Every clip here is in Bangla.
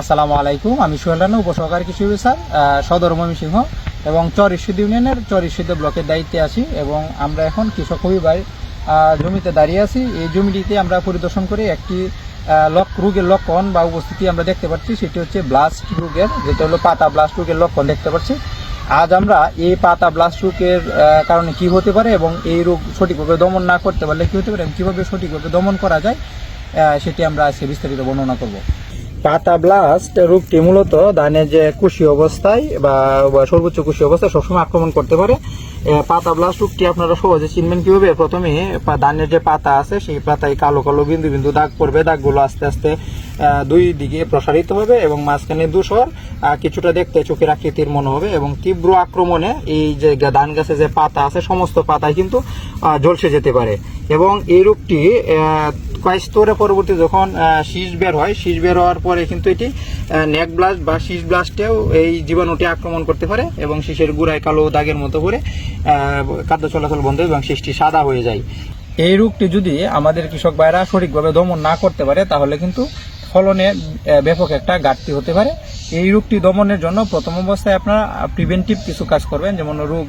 আসসালামু আলাইকুম, আমি সোহেল রানা, উপসহকারী কৃষি অফিসার সদর ময়মনসিংহ এবং চর ইস্যুদ ইউনিয়নের চর ইস্যুদ ব্লকের দায়িত্বে আছি এবং আমরা এখন কৃষক হবিবাই জমিতে দাঁড়িয়ে আছি। এই জমিটিতে আমরা পরিদর্শন করে একটি লক রোগের লক্ষণ বা উপস্থিতি আমরা দেখতে পাচ্ছি। সেটি হচ্ছে ব্লাস্ট রোগের, যেটা হলো পাতা ব্লাস্ট রোগের লক্ষণ দেখতে পাচ্ছি। আজ আমরা এই পাতা ব্লাস্ট রোগের কারণে কি হতে পারে এবং এই রোগ সঠিকভাবে দমন না করতে পারলে কি হতে পারে এবং কীভাবে সঠিকভাবে দমন করা যায় সেটি আমরা আজকে বিস্তারিত বর্ণনা করব। পাতা ব্লাস্ট রোগটি মূলত ধানের যে কুশি অবস্থায় বা সর্বোচ্চ কুশি অবস্থায় সবসময় আক্রমণ করতে পারে। পাতা ব্লাস্ট রোগটি আপনারা সহজে চিনবেন কীভাবে? প্রথমে ধানের যে পাতা আছে সেই পাতায় কালো কালো বিন্দু বিন্দু দাগ পড়বে। দাগগুলো আস্তে আস্তে দুই দিকে প্রসারিত হবে এবং মাঝখানে আহ, কিছুটা দেখতে চোখের আকৃতির মনে হবে এবং তীব্র আক্রমণে এই যে ধান গাছে যে পাতা আছে সমস্ত পাতায় কিন্তু ঝলসে যেতে পারে। এবং এই রোগটি আহ, স্তরে পরবর্তী যখন শীষ বের হয় শীষ বের হওয়ার পরে কিন্তু এটি নেক ব্লাস্ট বা শীষ ব্লাস্টেও এই জীবাণুটি আক্রমণ করতে পারে এবং শীষের গুড়ায় কালো দাগের মতো করে খাদ্য চলাচল বন্ধ এবং শীষটি সাদা হয়ে যায়। এই রোগটি যদি আমাদের কৃষক ভাইরা সঠিকভাবে দমন না করতে পারে তাহলে কিন্তু ফলনে ব্যাপক একটা ঘাটতি হতে পারে। এই রোগটি দমনের জন্য প্রথম অবস্থায় আপনারা প্রিভেন্টিভ কিছু কাজ করবেন। যেমন রোগ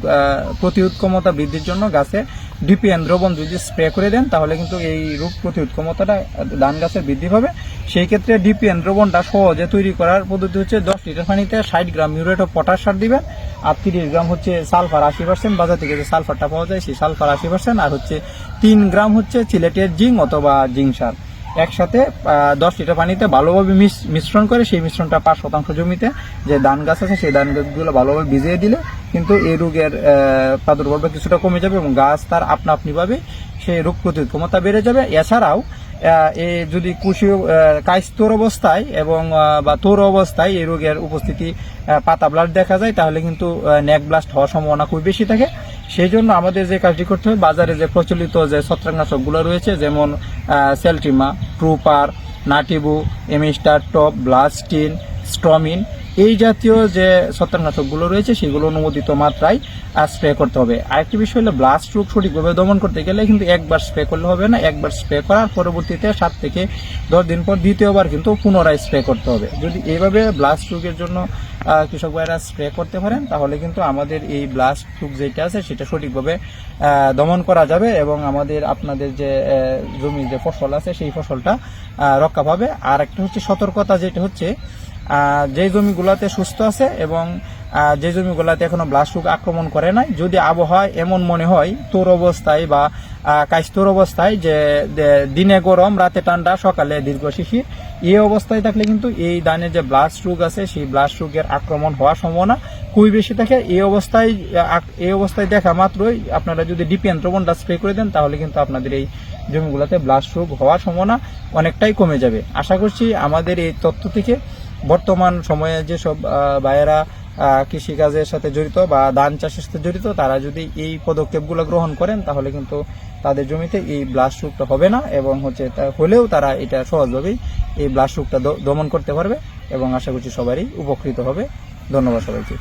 প্রতিরোধ ক্ষমতা বৃদ্ধির জন্য গাছে ডিপিএন দ্রবণ যদি স্প্রে করে দেন, তাহলে কিন্তু এই রোগ প্রতিরোধ ক্ষমতাটা ধান গাছের বৃদ্ধি পাবে। সেই ক্ষেত্রে ডিপিএন দ্রবণটা সহজে তৈরি করার পদ্ধতি হচ্ছে দশ লিটার পানিতে ষাট গ্রাম মিউরেট ও পটাশ সার দিবেন। আর তিরিশ গ্রাম হচ্ছে সালফার আশি পার্সেন্ট বাজার থেকে যে সালফারটা পাওয়া যায়, সেই সালফার আশি পার্সেন্ট আর হচ্ছে তিন গ্রাম হচ্ছে সিলেটের জিং অথবা জিং সার। একসাথে দশ লিটার পানিতে ভালোভাবে মিশ- মিশ্রণ করে সেই মিশ্রণটা পাঁচ শতাংশ জমিতে যে ধান গাছ আছে সেই ধান গাছগুলো ভালোভাবে ভিজিয়ে দিলে কিন্তু এই রোগের প্রাদুর্ভাব কিছুটা কমে যাবে এবং গাছ তার আপনা আপনিভাবে সেই রোগ প্রতিরোধ ক্ষমতা বেড়ে যাবে। এছাড়াও এ যদি কুশি কাইস্তর অবস্থায় এবং বা তোর অবস্থায় এই রোগের উপস্থিতি পাতা ব্লাস্ট দেখা যায়, তাহলে কিন্তু নেক ব্লাস্ট হওয়ার সম্ভাবনা খুব বেশি থাকে। সেই জন্য আমাদের যে কাজটি করতে হবে, বাজারে যে প্রচলিত যে ছত্রাকনাশকগুলো রয়েছে, যেমন Seltima Trooper Nativo Amistar Top Blastin স্ট্রমিন এই জাতীয় যে ছত্রাকনাশকগুলো রয়েছে, সেগুলো অনুমোদিত মাত্রায় স্প্রে করতে হবে। আরেকটি বিষয় হলো ব্লাস্ট রোগ সঠিকভাবে দমন করতে গেলে কিন্তু একবার স্প্রে করলে হবে না, একবার স্প্রে করার পরবর্তীতে সাত থেকে দশ দিন পর দ্বিতীয়বার কিন্তু পুনরায় স্প্রে করতে হবে। যদি এইভাবে ব্লাস্ট রোগের জন্য কৃষক ভাইরা স্প্রে করতে পারেন, তাহলে কিন্তু আমাদের এই ব্লাস্ট রোগ যেটা আছে, সেটা সঠিকভাবে দমন করা যাবে এবং আমাদের আপনাদের যে জমির যে ফসল আছে, সেই ফসলটা রক্ষা পাবে। আর একটা হচ্ছে সতর্কতা, যেটা হচ্ছে যে জমিগুলোতে সুস্থ আছে এবং যে জমিগুলোতে এখনও ব্লাস্ট রোগ আক্রমণ করে নাই, যদি আবহাওয়া এমন মনে হয়, তোর অবস্থায় বা কাইস্তর অবস্থায় যে দিনে গরম, রাতে ঠান্ডা, সকালে দীর্ঘ শিশির, এই অবস্থায় থাকলে কিন্তু এই ধানের যে ব্লাস্ট রোগ আছে, সেই ব্লাস্ট রোগের আক্রমণ হওয়ার সম্ভাবনা খুবই বেশি থাকে। এই অবস্থায় এই অবস্থায় দেখা মাত্রই আপনারা যদি ডিপিএন স্প্রে করে দেন, তাহলে কিন্তু আপনাদের এই জমিগুলোতে ব্লাস্ট রোগ হওয়ার সম্ভাবনা অনেকটাই কমে যাবে। আশা করছি আমাদের এই তথ্য থেকে বর্তমান সময়ে যেসব ভাইয়েরা কৃষিকাজের সাথে জড়িত বা ধান চাষের সাথে জড়িত, তারা যদি এই পদক্ষেপগুলো গ্রহণ করেন, তাহলে কিন্তু তাদের জমিতে এই ব্লাস্ট রোগটা হবে না এবং হচ্ছে হলেও তারা এটা সহজভাবেই এই ব্লাস্ট রোগটা দমন করতে পারবে এবং আশা করছি সবারই উপকৃত হবে। ধন্যবাদ সবাইকে।